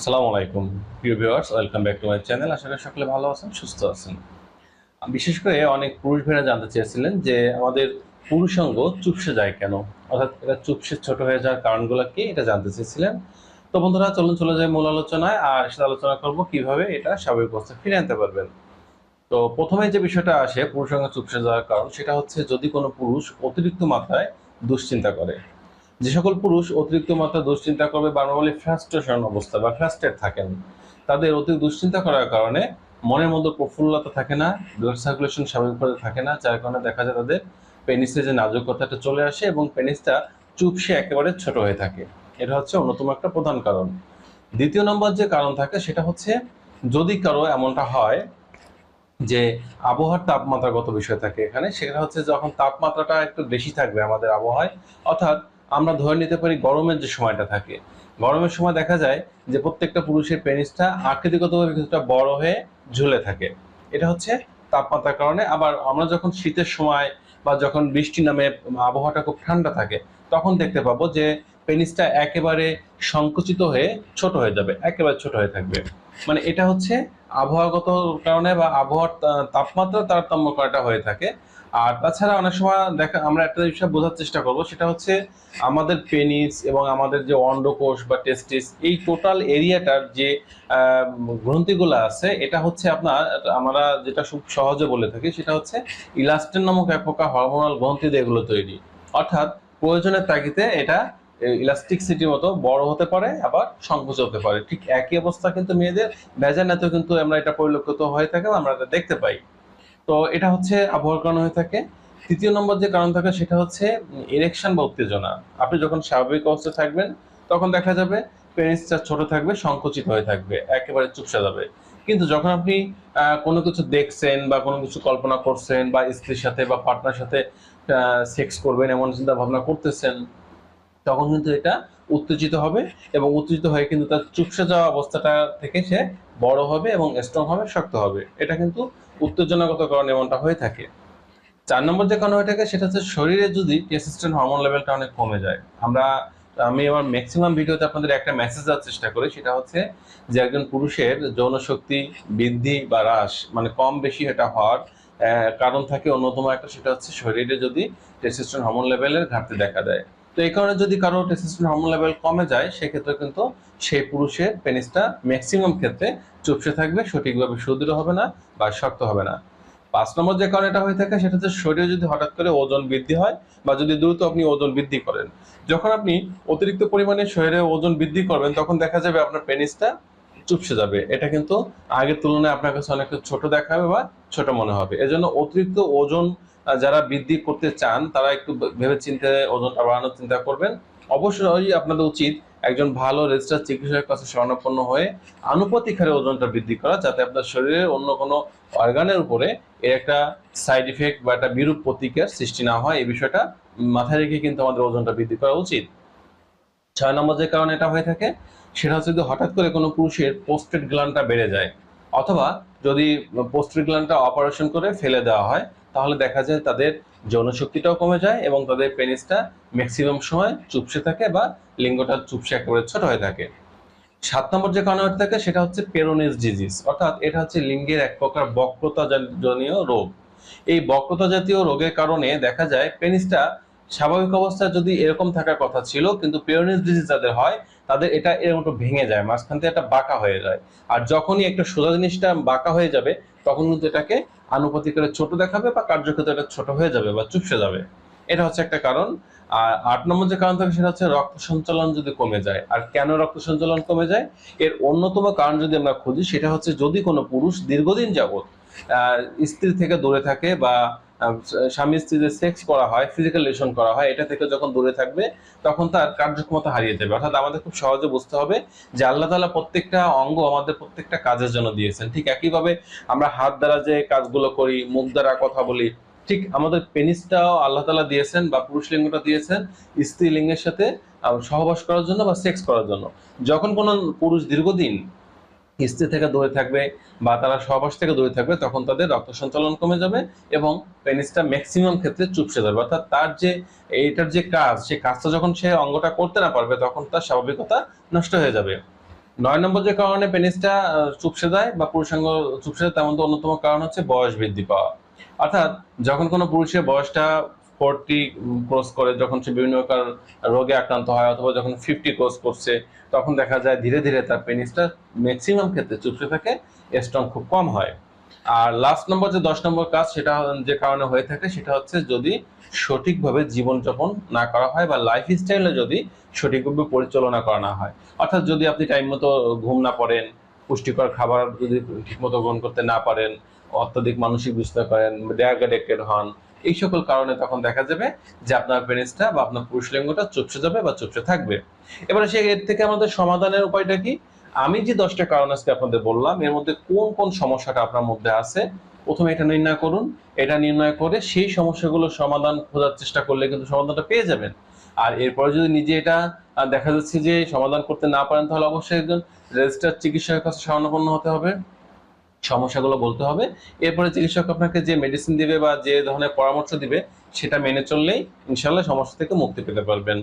আসসালামু আলাইকুম, প্রিয় viewers welcome back to my channel আশা করি সকলে ভালো আছেন, সুস্থ আছেন। বিশেষ করে অনেক পুরুষ ভাইরা জানতে চেয়েছিলেন যে আমাদের পুরুষাঙ্গ চুপসে যায় কেন? অর্থাৎ এটা চুপসে ছোট হয়ে যাওয়ার কারণগুলো কি, এটা জানতে চেয়েছিলেন। তো বন্ধুরা, চলুন চলে যায় মূল আলোচনায়, আর সেটা আলোচনা করব কীভাবে এটা স্বাভাবিক অবস্থা ফিরে আনতে পারবেন। তো প্রথমে যে বিষয়টা আসে পুরুষাঙ্গ চুপসে যাওয়ার কারণ, সেটা হচ্ছে যদি কোনো পুরুষ অতিরিক্ত মাত্রায় দুশ্চিন্তা করে। যে সকল পুরুষ অতিরিক্ত মাত্রা দুশ্চিন্তা করবে বা বলি ফ্রাস্ট্রেশন অবস্থা বা ফ্রাস্ট্রেট থাকেন। তাদের অতি দুশ্চিন্তা করার কারণে মনের মধ্যে প্রফুল্লতা থাকে না ব্লাড সার্কুলেশন স্বাভাবিকভাবে থাকে না, যার কারণে দেখা যায় তাদের পেনিসের যে নাজুকতাটা চলে আসে এবং পেনিসটা চুপসে একেবারে ছোট হয়ে থাকে। এটা হচ্ছে অন্যতম একটা প্রধান কারণ। দ্বিতীয় নম্বর যে কারণ থাকে সেটা হচ্ছে, যদি কারও এমনটা হয় যে আবহাওয়ার তাপমাত্রাগত বিষয় থাকে এখানে, সেটা হচ্ছে যখন তাপমাত্রাটা একটু বেশি থাকবে আমাদের আবহাওয়ায়, অর্থাৎ আমরা ধরে নিতে পারি গরমের যে সময়টা থাকে। গরমের সময় দেখা যায় যে প্রত্যেকটা পুরুষের পেনিসটা আকৃতিগতভাবে কিছুটা বড় হয়ে ঝুলে থাকে। এটা হচ্ছে তাপমাত্রার কারণে। আবার আমরা যখন শীতের সময় বা যখন বৃষ্টি নামে আবহাওয়াটা খুব ঠান্ডা থাকে, তখন দেখতে পাবো যে পেনিসটা একেবারে সংকুচিত হয়ে ছোট হয়ে যাবে, একেবারে ছোট হয়ে থাকবে। মানে এটা হচ্ছে আবহাওয়াগত কারণে বা আবহাওয়ার তাপমাত্রা তারতম্য করাটা হয়ে থাকে। আর তাছাড়া অনেক সময় দেখা, আমরা একটা বিষয় বোঝার চেষ্টা করব, সেটা হচ্ছে আমাদের পেনিস এবং আমাদের যে অন্ডকোষ বা টেস্টিস এই টোটাল এরিয়াটার যে গ্রন্থিগুলো আছে, এটা হচ্ছে আপনার, আমরা যেটা খুব সহজে বলে থাকি, সেটা হচ্ছে ইলাস্টেন নামক এক প্রকার হরমোনাল গ্রন্থি দিয়ে এগুলো তৈরি। অর্থাৎ প্রয়োজনের তাগিদে এটা ইলাস্টিক সিটির মতো বড় হতে পারে, আবার সংকোচ হতে পারে। ঠিক একই অবস্থা কিন্তু মেয়েদের ভেজানাতেও কিন্তু আমরা এটা পরিলক্ষিত হয়ে থাকে, আমরা এটা দেখতে পাই। তো এটা হচ্ছে আবহাওয়ার কারণে হয়ে থাকে। তৃতীয় নম্বর যে কারণ থাকে সেটা হচ্ছে ইরেকশন বা উত্তেজনা। আপনি যখন স্বাভাবিক অবস্থায় থাকবেন, তখন দেখা যাবে পেনিসটা ছোট থাকবে, সংকুচিত হয়ে থাকবে, একেবারে চুপসা যাবে। কিন্তু যখন আপনি কোনো কিছু দেখছেন বা কোনো কিছু কল্পনা করছেন বা স্ত্রীর সাথে বা পার্টনার সাথে সেক্স করবেন, এমন চিন্তা ভাবনা করতেছেন, তখন কিন্তু এটা উত্তেজিত হবে এবং উত্তেজিত হয়ে কিন্তু তার চুপসে যাওয়া অবস্থাটা থেকে সে বড় হবে এবং স্ট্রং হবে, শক্ত হবে। এটা কিন্তু উত্তেজনাগত কারণে এমনটা হয়ে থাকে। চার নম্বর যে কারণ হয়ে থাকে সেটা হচ্ছে শরীরে যদি টেস্টোস্টেরন হরমোন লেভেলটা অনেক কমে যায়। আমরা, আমি আমার ম্যাক্সিমাম ভিডিওতে আপনাদের একটা মেসেজ দেওয়ার চেষ্টা করি, সেটা হচ্ছে যে একজন পুরুষের যৌন শক্তি বৃদ্ধি বা হ্রাস মানে কম বেশি এটা হওয়ার কারণ থাকে অন্যতম একটা, সেটা হচ্ছে শরীরে যদি টেস্টোস্টেরন হরমোন লেভেলের ঘাটতি দেখা দেয়। তো এই কারণে যদি কারও টেস্টোস্টেরন হরমোন লেভেল কমে যায়, সেক্ষেত্রে কিন্তু সেই পুরুষের পেনিসটা ম্যাক্সিমাম ক্ষেত্রে চুপসে থাকবে, সঠিকভাবে সুদৃঢ় হবে না বা শক্ত হবে না। পাঁচ নম্বর যে কারণ এটা হয়ে থাকে, সেটা হচ্ছে শরীরে যদি হঠাৎ করে ওজন বৃদ্ধি হয় বা যদি দ্রুত আপনি ওজন বৃদ্ধি করেন, যখন আপনি অতিরিক্ত পরিমাণে শরীরে ওজন বৃদ্ধি করবেন, তখন দেখা যাবে আপনার পেনিসটা চুপসে যাবে। এটা কিন্তু আগের তুলনায় আপনার কাছে অনেকটা ছোট দেখাবে বা ছোট মনে হবে। এজন্য অতিরিক্ত ওজন যারা বৃদ্ধি করতে চান, তারা একটু ভেবে চিন্তে ওজনটা বাড়ানোর চিন্তা করবেন। অবশ্যই আপনাদের উচিত একজন ভালো রেজিস্টার চিকিৎসকের কাছে শরণাপন্ন হয়ে আনুপাতিক হারে ওজনটা বৃদ্ধি করা, যাতে আপনার শরীরের অন্য কোনো অর্গানের উপরে এর একটা সাইড ইফেক্ট বা একটা বিরূপ প্রতিক্রিয়ার সৃষ্টি না হয়। এই বিষয়টা মাথায় রেখে কিন্তু আমাদের ওজনটা বৃদ্ধি করা উচিত। ছয় নম্বর যে কারণে এটা হয়ে থাকে, সেটা হচ্ছে যদি হঠাৎ করে কোনো পুরুষের পোস্টেড গ্ল্যান্ডটা বেড়ে যায়, অথবা যদি পোস্টেড গ্ল্যান্ডটা অপারেশন করে ফেলে দেওয়া হয় তাহলে দেখা যায় তাদের যৌনশক্তিটাও কমে যায় এবং তাদের পেনিসটা ম্যাক্সিমাম সময় চুপসে থাকে বা লিঙ্গটা চুপসে একেবারে ছোট হয়ে থাকে। সাত নম্বর যে কারণ হয়ে থাকে সেটা হচ্ছে পেরোনিস ডিজিজ অর্থাৎ এটা হচ্ছে লিঙ্গের এক প্রকার বক্রতা জনীয় রোগ। এই বক্রতা জাতীয় রোগের কারণে দেখা যায় পেনিসটা স্বাভাবিক অবস্থায় যদি এরকম থাকার কথা ছিল, কিন্তু পেরোনিস ডিজিজ যাদের হয়, তাদের এটা এরকম ভেঙে যায়, মাঝখান থেকে একটা বাঁকা হয়ে যায়। আর যখনই একটা সোজা জিনিসটা বাঁকা হয়ে যাবে তখন কিন্তু এটাকে আনুপাতিক করে ছোট দেখাবে বা কার্যক্ষেত্রে এটা ছোট হয়ে যাবে বা চুপসে যাবে। এটা হচ্ছে একটা কারণ। আর আট নম্বর যে কারণ থাকে সেটা হচ্ছে রক্ত সঞ্চালন যদি কমে যায়। আর কেন রক্ত সঞ্চালন কমে যায়? এর অন্যতম কারণ যদি আমরা খুঁজি সেটা হচ্ছে যদি কোনো পুরুষ দীর্ঘদিন যাবৎ স্ত্রী থেকে দূরে থাকে বা স্বামী স্ত্রীদের সেক্স করা হয় ফিজিক্যাল রিলেশন করা হয়, এটা থেকে যখন দূরে থাকবে, তখন তার কার্যক্ষমতা হারিয়ে যাবে। অর্থাৎ আমাদের খুব সহজে বুঝতে হবে যে আল্লাহ তাআলা প্রত্যেকটা অঙ্গ আমাদের প্রত্যেকটা কাজের জন্য দিয়েছেন। ঠিক একইভাবে আমরা হাত দ্বারা যে কাজগুলো করি, মুখ দ্বারা কথা বলি, ঠিক আমাদের পেনিসটাও আল্লাহ তাআলা দিয়েছেন বা পুরুষ লিঙ্গটা দিয়েছেন স্ত্রী লিঙ্গের সাথে সহবাস করার জন্য বা সেক্স করার জন্য। যখন কোনো পুরুষ দীর্ঘদিন স্ত্রী থেকে দূরে থাকবে বা তারা সহবাস থেকে দূরে থাকবে, তখন তাদের রক্ত সঞ্চালন কমে যাবে এবং পেনিসটা ম্যাক্সিমাম ক্ষেত্রে চুপসে যাবে। অর্থাৎ তার যে, এইটার যে কাজ সেই কাজটা যখন সে অঙ্গটা করতে না পারবে, তখন তার স্বাভাবিকতা নষ্ট হয়ে যাবে। নয় নম্বর যে কারণে পেনিসটা চুপসে যায় বা পুরুষাঙ্গ চুপসে যায়, তেমন তো অন্যতম কারণ হচ্ছে বয়স বৃদ্ধি পাওয়া। অর্থাৎ যখন কোনো পুরুষের বয়সটা ফোরটি ক্রস করে, যখন সে বিভিন্ন প্রকার রোগে আক্রান্ত হয় অথবা যখন ফিফটি ক্রস করছে, তখন দেখা যায় ধীরে ধীরে তার পেনিসটা ম্যাক্সিমাম ক্ষেত্রে চুপসে থাকে স্ট্রং খুব কম হয়। আর লাস্ট নম্বর যে দশ নম্বর কাজ, সেটা যে কারণে হয়ে থাকে, সেটা হচ্ছে যদি সঠিকভাবে জীবনযাপন না করা হয় বা লাইফ স্টাইলে যদি সঠিকভাবে পরিচালনা করা না হয়, অর্থাৎ যদি আপনি টাইম মতো ঘুম না পড়েন, পুষ্টিকর খাবার যদি ঠিকমতো গ্রহণ করতে না পারেন, অত্যাধিক মানসিক দুশ্চিন্তা করেন ড্যাগেড হন এই সকল কারণে তখন দেখা যাবে যে আপনার পেনিসটা বা আপনার পুরুষ লিঙ্গটা চুপসে যাবে বা চুপসে থাকবে। এবারে সে এর থেকে আমাদের সমাধানের উপায়টা কি? আমি যে দশটা কারণ আজকে আপনাদের বললাম, এর মধ্যে কোন কোন সমস্যাটা আপনার মধ্যে আছে, প্রথমে এটা নির্ণয় করুন। এটা নির্ণয় করে সেই সমস্যাগুলোর সমাধান খোঁজার চেষ্টা করলে কিন্তু সমাধানটা পেয়ে যাবেন। আর এরপরে যদি নিজে এটা দেখা যাচ্ছে যে সমাধান করতে না পারেন, তাহলে অবশ্যই একজন রেজিস্টার চিকিৎসকের কাছে শরণাপন্ন হতে হবে। সমস্যাগুলো বলতে হবে। এরপরে চিকিৎসক আপনাকে যে মেডিসিন দিবে বা যে ধরনের পরামর্শ দিবে, সেটা মেনে চললেই ইনশাল্লাহ সমস্যা থেকে মুক্তি পেতে পারবেন।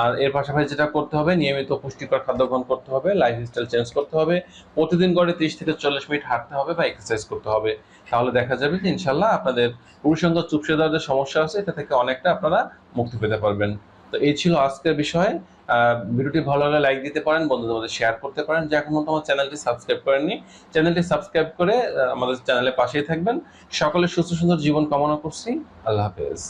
আর এর পাশাপাশি যেটা করতে হবে, নিয়মিত পুষ্টিকর খাদ্য গ্রহণ করতে হবে লাইফ স্টাইল চেঞ্জ করতে হবে, প্রতিদিন গড়ে তিরিশ থেকে চল্লিশ মিনিট হাঁটতে হবে বা এক্সারসাইজ করতে হবে। তাহলে দেখা যাবে যে ইনশাল্লাহ আপনাদের পুরুষঙ্গ চুপসে দেওয়ার যে সমস্যা আছে, এটা থেকে অনেকটা আপনারা মুক্তি পেতে পারবেন। তো এই ছিল আজকের বিষয়। ভিডিওটি ভালো লাগলে লাইক দিতে পারেন, বন্ধুদের শেয়ার করতে পারেন। যে এখনও তোমার চ্যানেলটি সাবস্ক্রাইব করেননি চ্যানেলটি সাবস্ক্রাইব করে আমাদের চ্যানেলের পাশেই থাকবেন। সকলে সুস্থ সুন্দর জীবন কামনা করছি। আল্লাহ হাফেজ।